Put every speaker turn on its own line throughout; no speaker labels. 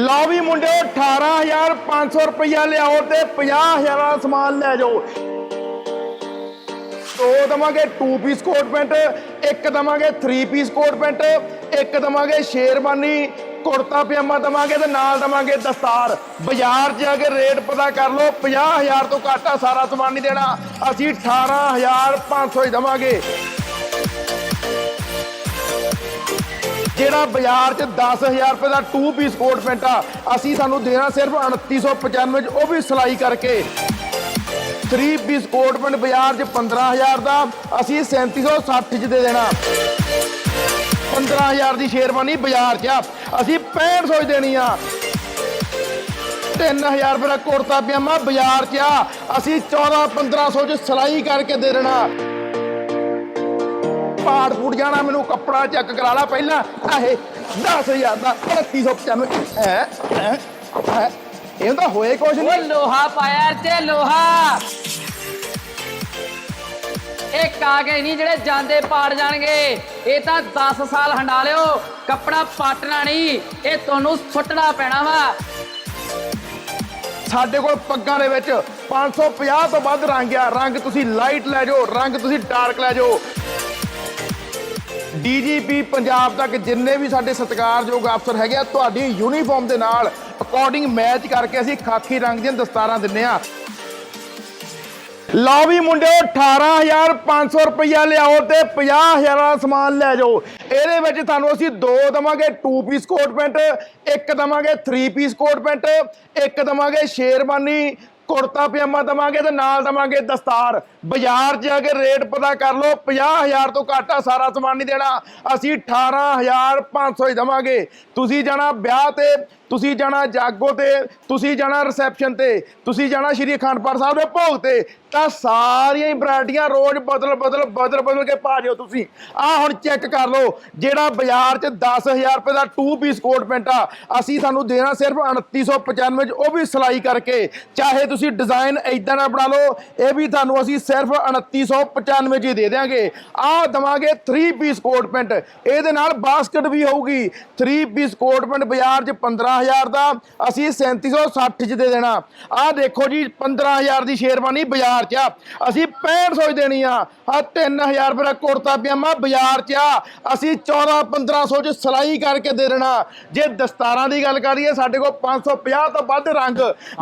ਲਓ ਵੀ ਮੁੰਡਿਓ 18500 ਰੁਪਇਆ ਲਿਆਓ ਤੇ 50000 ਦਾ ਸਮਾਨ ਲੈ ਜਾਓ। ਦੋ ਦਵਾਂਗੇ 2 ਪੀਸ ਕੋਟ ਪੈਂਟ ਇੱਕ ਦਵਾਂਗੇ 3 ਪੀਸ ਕੋਟ ਪੈਂਟ ਇੱਕ ਦਵਾਂਗੇ ਸ਼ੇਰਵਾਨੀ, ਕੁੜਤਾ ਪਜਾਮਾ ਦਵਾਂਗੇ ਤੇ ਨਾਲ ਦਵਾਂਗੇ ਦਸਤਾਰ। ਬਾਜ਼ਾਰ 'ਚ ਜਾ ਕੇ ਰੇਟ ਪਤਾ ਕਰ ਲਓ 50000 ਤੋਂ ਘੱਟ ਆ, ਸਾਰਾ ਸਮਾਨ ਨਹੀਂ ਦੇਣਾ। ਅਸੀਂ 18500 ਹੀ ਦਵਾਂਗੇ। ਜਿਹੜਾ ਬਾਜ਼ਾਰ 'ਚ 10000 ਰੁਪਏ ਦਾ 2 ਪੀਸ ਕੋਟ ਪੈਂਟ ਆ, ਅਸੀਂ ਸਾਨੂੰ ਦੇਣਾ ਸਿਰਫ 2995 'ਚ, ਉਹ ਵੀ ਸਿਲਾਈ ਕਰਕੇ। 3 ਪੀਸ ਕੋਟ ਪੈਂਟ ਬਾਜ਼ਾਰ 'ਚ 15000 ਦਾ, ਅਸੀਂ 3760 'ਚ ਦੇ ਦੇਣਾ। 15000 ਦੀ ਸ਼ੇਰਵਾਨੀ ਬਾਜ਼ਾਰ 'ਚ ਆ, ਅਸੀਂ 6500 'ਚ ਦੇਣੀ ਆ। 3000 ਰੁਪਏ ਦਾ ਕੁੜਤਾ ਪਜਾਮਾ ਬਾਜ਼ਾਰ 'ਚ ਆ, ਅਸੀਂ 14 1500 'ਚ ਸਿਲਾਈ ਕਰਕੇ ਦੇ ਦੇਣਾ। ਪਾੜ ਪੂੜ ਜਾਣਾ ਮੈਨੂੰ ਕੱਪੜਾ ਚੈੱਕ ਕਰਾ ਲਾ ਪਹਿਲਾਂ। ਆਹੇ 10000 ਦਾ 2995 ਹੈ ਹੈ ਇਹ ਤਾਂ ਹੋਏ ਕੁਛ
ਉਹ
ਨਹੀਂ
ਲੋਹਾ ਪਾਇਆ ਤੇ ਲੋਹਾ। ਇਹ ਕਾਗੇ ਨਹੀਂ ਜਿਹੜੇ ਜਾਂਦੇ ਪਾੜ ਜਾਣਗੇ। ਇਹ ਤਾਂ 10 ਸਾਲ ਹੰਡਾ ਲਿਓ। ਕੱਪੜਾ ਪਾਟਣਾ ਨਹੀਂ ਇਹ ਤੁਹਾਨੂੰ ਸੁੱਟਣਾ ਪੈਣਾ ਵਾ।
ਸਾਡੇ ਕੋਲ ਪੱਗਾਂ ਦੇ ਵਿੱਚ 550 ਤੋਂ ਵੱਧ ਰੰਗ ਆ। ਰੰਗ ਤੁਸੀਂ ਲਾਈਟ ਲੈ ਜਾਓ ਰੰਗ ਤੁਸੀਂ ਡਾਰਕ ਲੈ ਜਾਓ। ਡੀਜੀਪੀ ਪੰਜਾਬ ਤੱਕ ਜਿੰਨੇ ਵੀ ਸਾਡੇ ਸਤਿਕਾਰਯੋਗ ਅਫਸਰ ਹੈਗੇ ਆ, ਤੁਹਾਡੀ ਯੂਨੀਫਾਰਮ ਦੇ ਨਾਲ ਅਕੋਰਡਿੰਗ ਮੈਚ ਕਰਕੇ ਅਸੀਂ ਖਾਕੀ ਰੰਗ ਦੀਆਂ ਦਸਤਾਰਾਂ ਦਿੰਨੇ ਆ। ਲਓ ਵੀ ਮੁੰਡਿਓ 18500 ਰੁਪਇਆ ਲਿਆਓ ਤੇ 50000 ਦਾ ਸਮਾਨ ਲੈ ਜਾਓ। ਇਹਦੇ ਵਿੱਚ ਤੁਹਾਨੂੰ ਅਸੀਂ ਦੋ ਦਵਾਂਗੇ 2 ਪੀਸ ਕੋਟ ਪੈਂਟ ਇੱਕ ਦਵਾਂਗੇ 3 ਪੀਸ ਕੋਟ ਪੈਂਟ ਇੱਕ ਦਵਾਂਗੇ ਸ਼ੇਰਵਾਨੀ ਕੁੜਤਾ ਪਜਾਮਾ ਦਵਾਂਗੇ ਤੇ ਨਾਲ ਦਵਾਂਗੇ ਦਸਤਾਰ। ਬਾਜ਼ਾਰ 'ਚ ਜਾ ਕੇ ਰੇਟ ਪਤਾ ਕਰ ਲਓ 50000 ਤੋਂ ਘੱਟ ਆ, ਸਾਰਾ ਸਮਾਨ ਨਹੀਂ ਦੇਣਾ। ਅਸੀਂ 18500 ਹੀ ਦਵਾਂਗੇ। ਤੁਸੀਂ ਜਾਣਾ ਵਿਆਹ ਤੇ ਤੁਸੀਂ ਜਾਣਾ ਜਾਗੋ ਤੇ, ਤੁਸੀਂ ਜਾਣਾ ਰਿਸੈਪਸ਼ਨ ਤੇ, ਤੁਸੀਂ ਜਾਣਾ ਸ਼੍ਰੀ ਅਖੰਡ ਪਾਠ ਸਾਹਿਬ ਦੇ ਭੋਗ ਤੇ, ਤਾਂ ਸਾਰੀਆਂ ਹੀ ਵੈਰਾਈਟੀਆਂ ਰੋਜ਼ ਬਦਲ ਬਦਲ ਬਦਲ ਬਦਲ ਕੇ ਪਾ ਜਿਓ ਤੁਸੀਂ। ਆਹ ਹੁਣ ਚੈੱਕ ਕਰ ਲਓ, ਜਿਹੜਾ ਬਾਜ਼ਾਰ 'ਚ 10000 ਰੁਪਏ ਦਾ 2 ਪੀਸ ਕੋਟ ਪੈਂਟ ਆ, ਅਸੀਂ ਤੁਹਾਨੂੰ ਦੇਣਾ ਸਿਰਫ 2995 'ਚ, ਉਹ ਵੀ ਸਿਲਾਈ ਕਰਕੇ। ਚਾਹੇ ਤੁਸੀਂ ਡਿਜ਼ਾਈਨ ਇਦਾਂ ਦਾ ਬਣਾ ਲਓ, ਇਹ ਵੀ ਤੁਹਾਨੂੰ ਅਸੀਂ ਸਿਰਫ 2995 'ਚ ਹੀ ਦੇ ਦਿਆਂਗੇ। ਆਹ ਦਵਾਂਗੇ 3 ਪੀਸ ਕੋਟ ਪੈਂਟ ਇਹਦੇ ਨਾਲ ਬਾਸਕਟ ਵੀ ਹੋਊਗੀ। 3 ਪੀਸ ਕੋਟ ਪੈਂਟ ਬਾਜ਼ਾਰ 'ਚ 15000 ਦਾ ਅਸੀਂ 3760 'ਚ ਦੇ ਦੇਣਾ। ਆਹ ਦੇਖੋ ਜੀ 15000 ਦੀ ਸ਼ੇਰਵਾਨੀ ਬਾਜ਼ਾਰ 'ਚ ਆ। ਅਸੀਂ 6500 'ਚ ਦੇਣੀ ਆ। ਆ 3000 ਰੁਪਏ ਦਾ ਕੁੜਤਾ ਪਜਾਮਾ ਬਾਜ਼ਾਰ 'ਚ ਆ। ਅਸੀਂ 14 1500 'ਚ ਸਿਲਾਈ ਕਰਕੇ ਦੇ ਦੇਣਾ। ਜੇ ਦਸਤਾਰਾਂ ਦੀ ਗੱਲ ਕਰੀਏ ਸਾਡੇ ਕੋਲ 550 ਤੋਂ ਵੱਧ ਰੰਗ।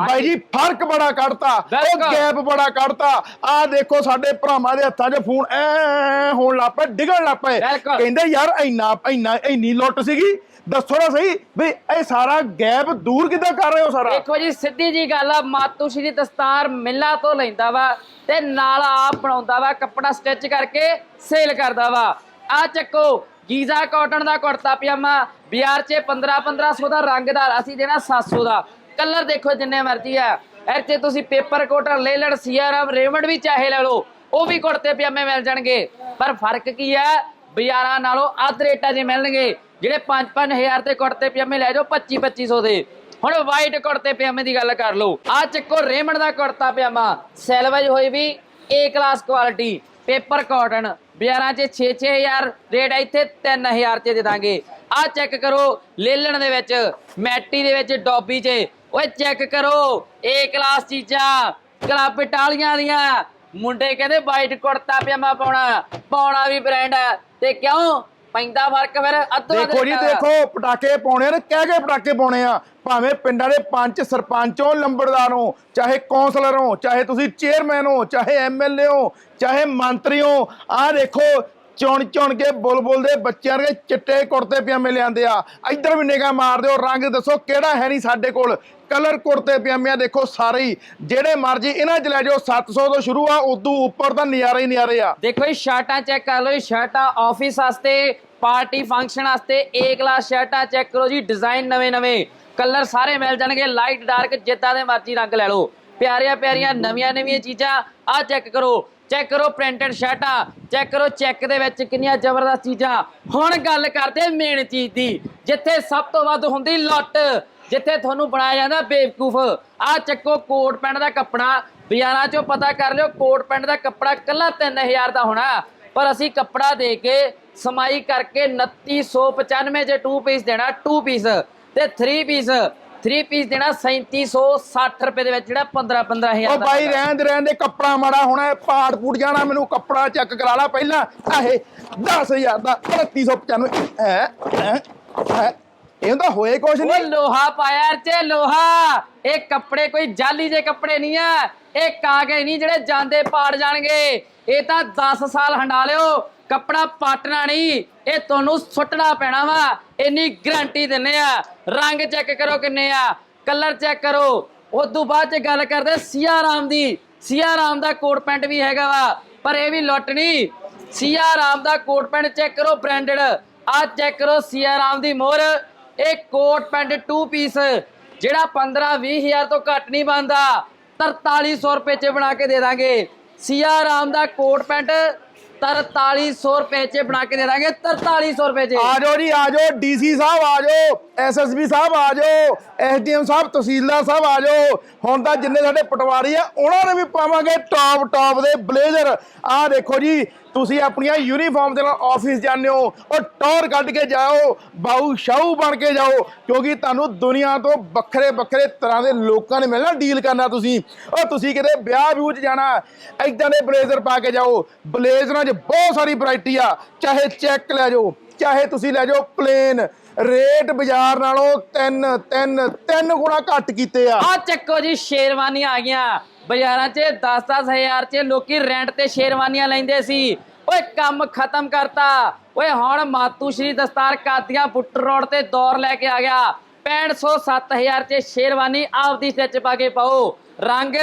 ਬਾਈ ਜੀ ਫ਼ਰਕ ਬੜਾ ਕੱਢਤਾ। ਉਹ। ਗੈਪ ਬੜਾ ਕੱਢਤਾ। ਆਹ ਦੇਖੋ ਸਾਡੇ ਭਰਾਵਾਂ ਦੇ ਹੱਥਾਂ 'ਚ ਫੋਨ ਐ ਹੋਣ ਲੱਗ ਪਏ ਡਿੱਗਣ
ਬਿਲਕੁਲ।
ਕਹਿੰਦੇ ਯਾਰ ਇੰਨਾ ਇੰਨਾ ਇੰਨੀ ਲੁੱਟ ਸੀਗੀ। ਦੱਸੋ ਨਾ ਸਹੀ ਵੀ ਇਹ ਸਾਰਾ ਗੈਪ ਦੂਰ ਕਿੱਦਾਂ ਕਰ ਰਹੇ ਹੋ ਸਾਰਾ?
ਦੇਖੋ ਜੀ, ਸਿੱਧੀ ਜੀ ਗੱਲ ਆ ਮਾਤੂ ਸ਼੍ਰੀ ਦਸਤਾਰ ਮਿੱਲਾਂ ਤੋਂ ਲੈਂਦਾ ਵਾ ਤੇ ਨਾਲ ਆਪ ਬਣਾਉਂਦਾ ਵਾ, ਕੱਪੜਾ ਸਟਿਚ ਕਰਕੇ ਸੇਲ ਕਰਦਾ ਵਾ। ਆ ਚੱਕੋ, ਗੀਜ਼ਾ ਕਾਟਨ ਦਾ ਕੁੜਤਾ ਪਜਾਮਾ, ਬਾਜ਼ਾਰ 'ਚ 15 1500 ਦਾ ਰੰਗਦਾਰ ਅਸੀਂ ਦੇਣਾ 700 ਦਾ। ਕਲਰ ਦੇਖੋ ਜਿੰਨੇ ਮਰਜ਼ੀ ਆ। ਇੱਥੇ ਤੁਸੀਂ ਪੇਪਰ ਕੋਟਨ ਲੈ ਲੈਣ ਸੀਆਰਐਮ ਰੇਮੰਡ ਵੀ ਚਾਹੇ ਲੈ ਲਓ, ਉਹ ਵੀ ਕੁੜਤੇ ਪਜਾਮੇ ਮਿਲ ਜਾਣਗੇ। ਪਰ ਫ਼ਰਕ ਕੀ ਹੈ ਬਾਜ਼ਾਰਾਂ ਨਾਲੋਂ ਅੱਧ ਰੇਟਾਂ 'ਚ ਮਿਲਣਗੇ। ਜਿਹੜੇ 5-5000 ਤੇ ਕੁੜਤੇ ਪਜਾਮੇ ਲੈ ਜਾਓ 25-2500 ਦੇ। ਹੁਣ ਵਾਈਟ ਕੁੜਤੇ ਪਜਾਮੇ ਦੀ ਗੱਲ ਕਰ ਲਓ। ਆ ਚੱਕੋ ਰੇਮੰਡ ਦਾ ਕੁੜਤਾ ਪਜਾਮਾ। ਸੈਲਵੇਜ ਹੋਈ ਵੀ A class quality paper cotton ਬਾਜ਼ਾਰਾਂ 'ਚ 6-6000 ਰੇਟ ਇੱਥੇ 3000 'ਚ ਦੇ ਦਾਂਗੇ। ਆ ਚੈੱਕ ਕਰੋ, ਲੇਲਣ ਦੇ ਵਿੱਚ, ਮੈਟੀ ਦੇ ਵਿੱਚ, ਡੋਬੀ 'ਚ। ਓਏ ਚੈੱਕ ਕਰੋ ਏ ਕਲਾਸ ਚੀਜ਼ਾਂ ਕਲੱਬ ਇਟਾਲੀਆਂ ਦੀਆਂ। ਮੁੰਡੇ ਕਹਿੰਦੇ ਵਾਈਟ ਕੁੜਤਾ ਪਜਾਮਾ ਪਾਉਣਾ ਪਾਉਣਾ ਵੀ ਬ੍ਰਾਂਡ ਹੈ ਤੇ ਕਿਉਂ? ਪੈਂਦਾ ਫ਼ਰਕ ਫਿਰ ਅੱਧੋ
ਦੇਖੋ ਜੀ। ਦੇਖੋ ਪਟਾਕੇ ਪਾਉਣੇ ਨੇ ਕਹਿ ਕੇ ਪਟਾਕੇ ਪਾਉਣੇ ਆ ਭਾਵੇਂ ਪਿੰਡਾਂ ਦੇ ਪੰਚ ਸਰਪੰਚੋਂ ਲੰਬੜਦਾਰ ਚਾਹੇ ਕੌਂਸਲਰ ਚਾਹੇ ਤੁਸੀਂ ਚੇਅਰਮੈਨ ਹੋ ਚਾਹੇ ਐਮਐਲਏ ਹੋ ਚਾਹੇ ਮੰਤਰੀ ਹੋ ਆਹ ਦੇਖੋ ਚੁਣ ਚੁਣ ਕੇ ਬੁਲਬੁਲ ਦੇ ਬੱਚਿਆਂ ਦੇ ਚਿੱਟੇ ਕੁੜਤੇ ਪਜਾਮੇ ਲਿਆਂਦੇ ਆ। ਇੱਧਰ ਵੀ ਨਿਗਾਹ ਮਾਰ ਦਿਓ, ਰੰਗ ਦੱਸੋ ਕਿਹੜਾ ਹੈ ਨਹੀਂ ਸਾਡੇ ਕੋਲ। ਕਲਰ ਕੁੜਤੇ ਪਜਾਮਿਆਂ ਦੇਖੋ ਸਾਰੇ ਹੀ। ਜਿਹੜੇ ਮਰਜ਼ੀ ਇਹਨਾਂ 'ਚ ਲੈ ਜਾਓ 700 ਤੋਂ ਸ਼ੁਰੂ ਆ, ਉਦੋਂ ਉੱਪਰ ਤਾਂ ਨਜ਼ਾਰੇ ਹੀ ਨਜ਼ਾਰੇ ਆ।
ਦੇਖੋ ਇਹ ਸ਼ਰਟਾਂ ਚੈੱਕ ਕਰ ਲਓ ਇਹ ਸ਼ਰਟਾਂ ਆਫਿਸ ਵਾਸਤੇ ਪਾਰਟੀ ਫੰਕਸ਼ਨ ਵਾਸਤੇ ਏ ਕਲਾਸ ਸ਼ਰਟਾਂ ਚੈੱਕ ਕਰੋ ਜੀ ਡਿਜ਼ਾਈਨ ਨਵੇਂ ਨਵੇਂ। ਕਲਰ ਸਾਰੇ ਮਿਲ ਜਾਣਗੇ ਲਾਈਟ ਡਾਰਕ ਜਿੱਦਾਂ ਦੇ ਮਰਜ਼ੀ ਰੰਗ ਲੈ ਲਓ। ਪਿਆਰੀਆਂ ਪਿਆਰੀਆਂ ਨਵੀਆਂ ਨਵੀਆਂ ਚੀਜ਼ਾਂ ਆਹ ਚੈੱਕ ਕਰੋ। ਚੈੱਕ ਕਰੋ ਪ੍ਰਿੰਟਡ ਸ਼ਰਟਾਂ ਚੈੱਕ ਕਰੋ ਚੈੱਕ ਦੇ ਵਿੱਚ ਕਿੰਨੀਆਂ ਜ਼ਬਰਦਸਤ ਚੀਜ਼ਾਂ। ਹੁਣ ਗੱਲ ਕਰਦੇ ਮੇਨ ਚੀਜ਼ ਦੀ, ਜਿੱਥੇ ਸਭ ਤੋਂ ਵੱਧ ਹੁੰਦੀ ਲੁੱਟ, ਜਿੱਥੇ ਤੁਹਾਨੂੰ ਬਣਾਇਆ ਜਾਂਦਾ ਬੇਵਕੂਫ। ਆਹ ਚੱਕੋ ਕੋਟ ਪੈਂਟ ਦਾ ਕੱਪੜਾ। ਬਾਜ਼ਾਰਾਂ ਚੋਂ ਪਤਾ ਕਰ ਲਿਓ, ਕੋਟ ਪੈਂਟ ਦਾ ਕੱਪੜਾ ਕੱਲਾ 3000 ਦਾ ਹੋਣਾ। ਪਰ ਅਸੀਂ ਕੱਪੜਾ ਦੇ ਕੇ ਸਮਾਈ ਕਰਕੇ 2995 ਜੇ 2 ਪੀਸ ਦੇਣਾ 2 ਪੀਸ ਤੇ 3 ਪੀਸ 3 ਪੀਸ ਦੇਣਾ 3760 ਰੁਪਏ ਦੇ ਵਿੱਚ ਜਿਹੜਾ 15 15000
ਉਹ ਬਾਈ ਰਹਿਣ ਦੇ ਰਹਿਣ ਦੇ ਕੱਪੜਾ ਮਾੜਾ ਹੋਣਾ ਪਾੜ ਪੂੜ ਜਾਣਾ ਮੈਨੂੰ ਕੱਪੜਾ ਚੈੱਕ ਕਰਾ ਲਾ ਪਹਿਲਾਂ। ਆਹੇ 10000 ਦਾ 3895 ਹੈ ਹੈ ਇਹ ਤਾਂ ਹੋਏ
ਉਹ
ਨਹੀਂ
ਲੋਹਾ ਪਾਇਆ ਚ ਲੋਹਾ। ਇਹ ਕੱਪੜੇ ਕੋਈ ਜਾਲੀ ਜੇ ਕੱਪੜੇ ਨਹੀਂ ਆ। ਇਹ ਕਾਗਜ਼ ਨਹੀਂ ਜਿਹੜੇ ਜਾਂਦੇ ਪਾੜ ਜਾਣਗੇ। ਇਹ ਤਾਂ 10 ਸਾਲ ਹੰਡਾ ਲਿਓ। ਕੱਪੜਾ ਪਾਟਣਾ ਨਹੀਂ। ਇਹ ਤੁਹਾਨੂੰ ਸੁੱਟਣਾ ਪੈਣਾ ਵਾ। ਇੰਨੀ ਗਾਰੰਟੀ ਦਿੰਨੇ ਆ। ਰੰਗ ਚੈੱਕ ਕਰੋ ਕਿੰਨੇ ਆ। ਕਲਰ ਚੈੱਕ ਕਰੋ। ਉਦੋਂ ਬਾਅਦ ਚ ਗੱਲ ਕਰਦੇ ਸੀਆ ਰਾਮ ਦੀ। ਸੀਆ ਰਾਮ ਦਾ ਕੋਟ ਪੈਂਟ ਵੀ ਹੈਗਾ ਵਾ। ਪਰ ਇਹ ਵੀ ਲੁੱਟ ਨਹੀਂ ਸੀਆ ਰਾਮ ਦਾ ਕੋਟ ਪੈਂਟ ਚੈੱਕ ਕਰੋ ਬ੍ਰਾਂਡਡ ਆ ਚੈੱਕ ਕਰੋ ਸੀਆ ਰਾਮ ਦੀ ਮੋਹਰ। ਇਹ ਕੋਟ ਪੈਂਟ 2 ਪੀਸ ਜਿਹੜਾ 15 20000 ਤੋਂ ਘੱਟ ਨਹੀਂ ਬੰਦਾ 4300 ਰੁਪਏ ਚ ਬਣਾ ਕੇ ਦੇ ਦਾਂਗੇ। ਸੀਆ ਰਾਮ ਦਾ ਕੋਟ ਪੈਂਟ 4300 ਰੁਪਏ ਚ ਬਣਾ ਕੇ ਦੇ ਦਾਂਗੇ 4300 ਰੁਪਏ ਚ।
ਆ ਜਾਓ ਜੀ, ਆ ਜਾਓ, ਡੀਸੀ ਸਾਹਿਬ ਆ ਜਾਓ, ਐਸਐਸਬੀ ਸਾਹਿਬ ਆ ਜਾਓ ਐਸਡੀਐਮ ਸਾਹਿਬ, ਤਹਿਸੀਲਦਾਰ ਸਾਹਿਬ ਆ ਜਾਓ। ਹੁਣ ਤਾਂ ਜਿੰਨੇ ਸਾਡੇ ਪਟਵਾਰੀ ਆ, ਉਹਨਾਂ ਨੇ ਵੀ ਪਾਵਾਂਗੇ ਟੌਪ ਟੌਪ ਦੇ ਬਲੇਜ਼ਰ। ਆਹ ਦੇਖੋ ਜੀ, ਤੁਸੀਂ ਆਪਣੀਆਂ ਯੂਨੀਫਾਰਮ ਦੇ ਨਾਲ ਆਫਿਸ ਜਾਂਦੇ ਹੋ, ਉਹ ਟੌਰ ਕੱਢ ਕੇ ਜਾਓ, ਬਾਊ ਸ਼ਾਹੂ ਬਣ ਕੇ ਜਾਓ, ਕਿਉਂਕਿ ਤੁਹਾਨੂੰ ਦੁਨੀਆ ਤੋਂ ਵੱਖਰੇ ਵੱਖਰੇ ਤਰ੍ਹਾਂ ਦੇ ਲੋਕਾਂ ਨੇ ਮਿਲਣਾ ਡੀਲ ਕਰਨਾ ਤੁਸੀਂ। ਉਹ ਤੁਸੀਂ ਕਿਤੇ ਵਿਆਹ ਵਿਊ 'ਚ ਜਾਣਾ ਐਦਾਂ ਦੇ ਬਲੇਜ਼ਰ ਪਾ ਕੇ ਜਾਓ। ਬਲੇਜ਼ਰਾਂ 'ਚ ਬਹੁਤ ਸਾਰੀ ਵੈਰਾਈਟੀ ਆ, ਚਾਹੇ ਚੈੱਕ ਲੈ ਜਾਓ, ਚਾਹੇ ਤੁਸੀਂ ਲੈ ਜਾਓ ਪਲੇਨ ਰੇਟ ਬਾਜ਼ਾਰ ਨਾਲੋਂ ਤਿੰਨ ਤਿੰਨ ਤਿੰਨ ਗੁਣਾ ਘੱਟ ਕੀਤੇ ਆ।
ਆ ਚੱਕੋ ਜੀ, ਸ਼ੇਰਵਾਨੀਆਂ ਆ ਗਈਆਂ। ਬਾਜ਼ਾਰਾਂ 'ਚ 10-10 'ਚ ਲੋਕੀ ਰੈਂਟ ਤੇ ਸ਼ੇਰਵਾਨੀਆਂ ਲੈਂਦੇ ਸੀ। ਓਏ, ਕੰਮ ਖਤਮ ਕਰਤਾ। ਓਏ, ਹੁਣ ਮਾਤੂ ਸ਼੍ਰੀ ਦਸਤਾਰ ਕਾਦੀਆਂ ਬੁੱਟਰ ਰੋਡ ਤੇ ਦੌਰ ਲੈ ਕੇ ਆ ਗਿਆ। 6500 7000 'ਚ ਸ਼ੇਰਵਾਨੀ ਆਪਦੀ ਸਟਿਚ ਪਾ ਕੇ ਪਾਓ। ਰੰਗ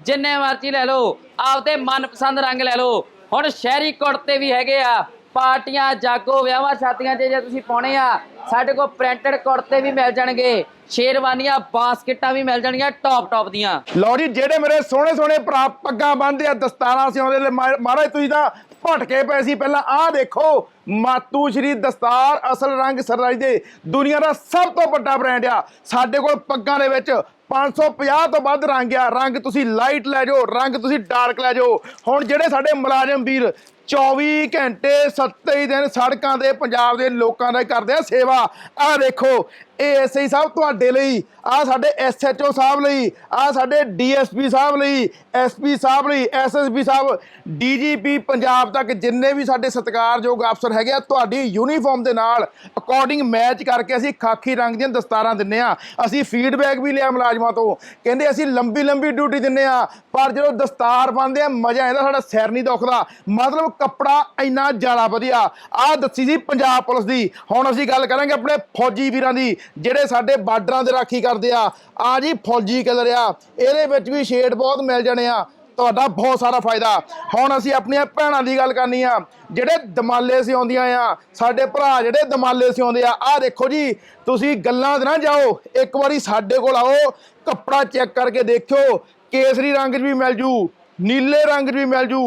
ਜਿੰਨੇ ਮਰਜ਼ੀ ਲੈ ਲਓ। ਆਪਦੇ ਮਨਪਸੰਦ ਰੰਗ ਲੈ ਲਓ। ਹੁਣ ਸ਼ਹਿਰੀ ਕੁੜਤੇ ਵੀ ਹੈਗੇ ਆ। ਪਾਰਟੀਆਂ ਜਾਗੋ, ਵਿਆਹਾਂ ਸ਼ਾਦੀਆਂ 'ਚ ਜੇ ਤੁਸੀਂ ਪਾਉਣੇ ਆ, ਸਾਡੇ ਕੋਲ ਪ੍ਰਿੰਟਡ ਕੁੜਤੇ ਵੀ ਮਿਲ ਜਾਣਗੇ, ਸ਼ੇਰਵਾਨੀਆਂ, ਬਾਸਕਟਾਂ ਵੀ ਮਿਲ ਜਾਣਗੀਆਂ ਟੌਪ ਟੌਪ ਦੀਆਂ।
ਲਓ ਜੀ, ਜਿਹੜੇ ਮੇਰੇ ਸੋਹਣੇ ਸੋਹਣੇ ਭਰਾ ਪੱਗਾਂ ਬੰਨਦੇ ਆ, ਦਸਤਾਰਾਂ ਸਿਉਂਦੇ ਮਹਾਰਾਜ ਤੁਸੀਂ ਤਾਂ ਭਟਕੇ ਪਏ ਸੀ ਪਹਿਲਾਂ। ਆਹ ਦੇਖੋ ਮਾਤੂ ਸ਼੍ਰੀ ਦਸਤਾਰ ਅਸਲ ਰੰਗ ਸਰਰਾਜ ਦੇ ਦੁਨੀਆ ਦਾ ਸਭ ਤੋਂ ਵੱਡਾ ਬ੍ਰਾਂਡ ਆ। ਸਾਡੇ ਕੋਲ ਪੱਗਾਂ ਦੇ ਵਿੱਚ 550 ਤੋਂ ਵੱਧ ਰੰਗ ਆ। ਰੰਗ ਤੁਸੀਂ ਲਾਈਟ ਲੈ ਜਾਓ, ਰੰਗ ਤੁਸੀਂ ਡਾਰਕ ਲੈ ਜਾਓ। ਹੁਣ ਜਿਹੜੇ ਸਾਡੇ ਮੁਲਾਜ਼ਮ ਵੀਰ 24 ਘੰਟੇ 27 ਦਿਨ ਸੜਕਾਂ ਦੇ, ਪੰਜਾਬ ਦੇ ਲੋਕਾਂ ਦਾ ਕਰਦੇ ਆ ਸੇਵਾ, ਆਹ ਦੇਖੋ, ਇਹ ਐਸਆਈ ਸਾਹਿਬ ਤੁਹਾਡੇ ਲਈ ਆ ਸਾਡੇ ਐਸਐਚਓ ਸਾਹਿਬ ਲਈ ਆ ਸਾਡੇ ਡੀਐਸਪੀ ਸਾਹਿਬ ਲਈ ਐਸਪੀ ਸਾਹਿਬ ਲਈ ਐਸਐਸਪੀ ਸਾਹਿਬ ਡੀਜੀਪੀ ਪੰਜਾਬ ਤੱਕ ਜਿੰਨੇ ਵੀ ਸਾਡੇ ਸਤਿਕਾਰਯੋਗ ਅਫਸਰ ਹੈਗੇ ਆ ਤੁਹਾਡੀ ਯੂਨੀਫਾਰਮ ਦੇ ਨਾਲ। ਅਕੋਰਡਿੰਗ ਮੈਚ ਕਰਕੇ ਅਸੀਂ ਖਾਕੀ ਰੰਗ ਦੀਆਂ ਦਸਤਾਰਾਂ ਦਿੰਨੇ ਆ। ਅਸੀਂ ਫੀਡਬੈਕ ਵੀ ਲਿਆ ਮੁਲਾਜ਼ਮਾਂ ਤੋਂ। ਕਹਿੰਦੇ ਅਸੀਂ ਲੰਬੀ ਲੰਬੀ ਡਿਊਟੀ ਦਿੰਨੇ ਆ। ਪਰ ਜਦੋਂ ਦਸਤਾਰ ਪਾਉਂਦੇ ਆ, ਮਜ਼ਾ ਆਉਂਦਾ ਸਾਡਾ ਸਿਰ ਨਹੀਂ ਦੁਖਦਾ। ਮਤਲਬ ਕੱਪੜਾ ਇੰਨਾ ਜ਼ਿਆਦਾ ਵਧੀਆ। ਆ ਦੱਸੀ ਸੀ ਪੰਜਾਬ ਪੁਲਿਸ ਦੀ। ਹੁਣ ਅਸੀਂ ਗੱਲ ਕਰਾਂਗੇ ਆਪਣੇ ਫੌਜੀ ਵੀਰਾਂ ਦੀ, ਜਿਹੜੇ ਸਾਡੇ ਬਾਰਡਰਾਂ ਦੇ ਰਾਖੀ ਕਰਦੇ ਆ। ਆ ਜੀ ਫੌਜੀ ਕਲਰ ਆ? ਇਹਦੇ ਵਿੱਚ ਵੀ ਸ਼ੇਡ ਬਹੁਤ ਮਿਲ ਜਾਣੇ ਆ। ਤੁਹਾਡਾ ਬਹੁਤ ਸਾਰਾ ਫਾਇਦਾ। ਹੁਣ ਅਸੀਂ ਆਪਣੀਆਂ ਭੈਣਾਂ ਦੀ ਗੱਲ ਕਰਨੀ ਆ। ਜਿਹੜੇ ਦਮਾਲੇ ਸਿਉਂਦੀਆਂ ਆ, ਸਾਡੇ ਭਰਾ ਜਿਹੜੇ ਦਮਾਲੇ ਸਿਉਂਦੇ ਆ, ਆਹ ਦੇਖੋ ਜੀ, ਤੁਸੀਂ ਗੱਲਾਂ ਤੇ ਨਾ ਜਾਓ। ਇੱਕ ਵਾਰੀ ਸਾਡੇ ਕੋਲ ਆਓ, ਕੱਪੜਾ ਚੈੱਕ ਕਰਕੇ ਦੇਖਿਓ, ਕੇਸਰੀ ਰੰਗ 'ਚ ਵੀ ਮਿਲ ਜੂ, ਨੀਲੇ ਰੰਗ 'ਚ ਵੀ ਮਿਲ ਜੂ,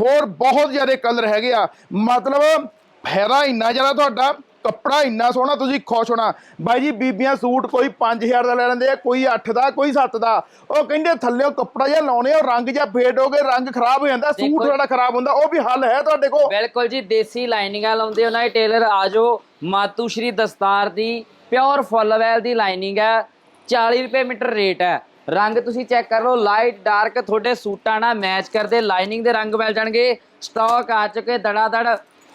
ਹੋਰ ਬਹੁਤ ਜ਼ਿਆਦਾ ਕਲਰ ਹੈਗੇ ਆ। ਮਤਲਬ ਫਾਇਦਾ ਇੰਨਾ ਜ਼ਿਆਦਾ ਤੁਹਾਡਾ। ਕੱਪੜਾ ਇੰਨਾ ਸੋਹਣਾ ਤੁਸੀਂ ਖੁਸ਼ ਹੋਣਾ। ਬਾਈ ਜੀ ਬੀਬੀਆਂ ਸੂਟ ਕੋਈ 5000 ਦਾ ਲੈ ਲੈਂਦੇ ਆ ਕੋਈ 8 ਦਾ ਕੋਈ 7 ਦਾ। ਉਹ ਕਹਿੰਦੇ ਥੱਲੇੋਂ ਕੱਪੜਾ ਜਿਹਾ ਲਾਉਣੇ ਉਹ ਰੰਗ ਜਿਹਾ ਫੇਡ ਹੋ ਗਏ ਰੰਗ ਖਰਾਬ ਹੋ ਜਾਂਦਾ ਸੂਟ ਸਾਡਾ ਖਰਾਬ ਹੁੰਦਾ ਉਹ ਵੀ ਹੱਲ ਹੈ ਤੁਹਾਡੇ ਕੋਲ?
ਬਿਲਕੁਲ ਜੀ ਦੇਸੀ ਲਾਈਨਿੰਗਾਂ ਲਾਉਂਦੇ ਉਹਨਾਂ ਦੇ ਟੇਲਰ ਆਜੋ ਮਾਤੂ ਸ਼੍ਰੀ ਦਸਤਾਰ ਦੀ ਪਿਓਰ ਫੁੱਲ ਵੈਲ ਦੀ ਲਾਈਨਿੰਗ ਹੈ 40 ਰੁਪਏ ਮੀਟਰ ਰੇਟ ਹੈ। ਰੰਗ ਤੁਸੀਂ ਚੈੱਕ ਕਰ ਲਓ ਲਾਈਟ ਡਾਰਕ ਤੁਹਾਡੇ ਸੂਟਾਂ ਨਾਲ ਮੈਚ ਕਰਦੇ ਲਾਈਨਿੰਗ ਦੇ ਰੰਗ ਮਿਲ ਜਾਣਗੇ ਸਟਾਕ ਆ ਚੁੱਕੇ ਦੜਾ ਦੜ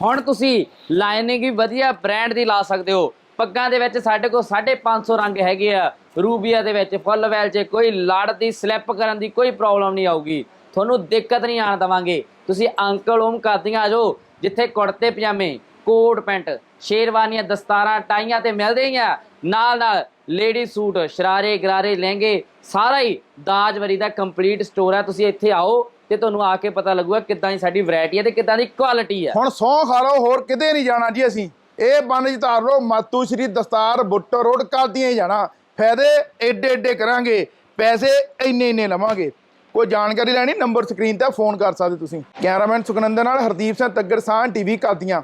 ਹੁਣ ਤੁਸੀਂ ਲਾਈਨਿੰਗ ਵੀ ਵਧੀਆ ਬ੍ਰਾਂਡ ਦੀ ਲਾ ਸਕਦੇ ਹੋ। ਪੱਗਾਂ ਦੇ ਵਿੱਚ ਸਾਡੇ ਕੋਲ 550 ਰੰਗ ਹੈਗੇ ਆ। ਰੂਬੀਆ ਦੇ ਵਿੱਚ ਫੁੱਲ ਵੈਲ 'ਚ ਕੋਈ ਲੜ ਦੀ ਸਲਿੱਪ ਕਰਨ ਦੀ ਕੋਈ ਪ੍ਰੋਬਲਮ ਨਹੀਂ ਆਊਗੀ। ਤੁਹਾਨੂੰ ਦਿੱਕਤ ਨਹੀਂ ਆਣ ਦਵਾਂਗੇ। ਤੁਸੀਂ ਅੰਕਲ ਓਮ ਕਰਦੀਆਂ ਆ ਜਾਓ। ਜਿੱਥੇ ਕੁੜਤੇ, ਪਜਾਮੇ, ਕੋਟ, ਪੈਂਟ, ਸ਼ੇਰਵਾਨੀਆਂ, ਦਸਤਾਰਾਂ, ਟਾਈਆਂ ਤੇ ਮਿਲਦੇ ਹੀ ਆ। ਨਾਲ ਨਾਲ ਲੇਡੀ ਸੂਟ ਸ਼ਰਾਰੇ, ਗਰਾਰੇ, ਲਹਿੰਗੇ, ਸਾਰਾ ਹੀ ਦਾਜ ਵਰੀ ਦਾ ਕੰਪਲੀਟ ਸਟੋਰ ਹੈ ਤੁਸੀਂ ਇੱਥੇ ਆਓ। ਤੇ ਤੁਹਾਨੂੰ ਆ ਕੇ ਪਤਾ ਲੱਗੂਗਾ ਕਿੱਦਾਂ ਦੀ ਸਾਡੀ ਵੈਰਾਈਟੀ ਹੈ ਤੇ ਕਿੱਦਾਂ ਦੀ ਕੁਆਲਿਟੀ ਹੈ।
ਹੁਣ ਸੌ ਖਾ ਲਓ, ਹੋਰ ਕਿਤੇ ਨਹੀਂ ਜਾਣਾ ਜੀ ਅਸੀਂ। ਇਹ ਬੰਨ ਜਿਤਾਰ ਲਓ, ਮਾਤੂ ਸ਼੍ਰੀ ਦਸਤਾਰ ਬੁੱਟੋ ਰੋਡ ਕਰਦੀਆਂ ਹੀ ਜਾਣਾ। ਫਾਇਦੇ ਏਡੇ ਏਡੇ ਕਰਾਂਗੇ, ਪੈਸੇ ਇੰਨੇ ਇੰਨੇ ਲਵਾਂਗੇ। ਕੋਈ ਜਾਣਕਾਰੀ ਲੈਣੀ, ਨੰਬਰ ਸਕਰੀਨ ਤੇ ਫੋਨ ਕਰ ਸਕਦੇ ਤੁਸੀਂ। ਕੈਮਰਾਮੈਨ ਸੁਖਨੰਦਨ ਨਾਲ ਹਰਦੀਪ ਸਿੰਘ ਤੱਗਰ ਸਾਹ ਟੀਵੀ ਕਰਦੀਆਂ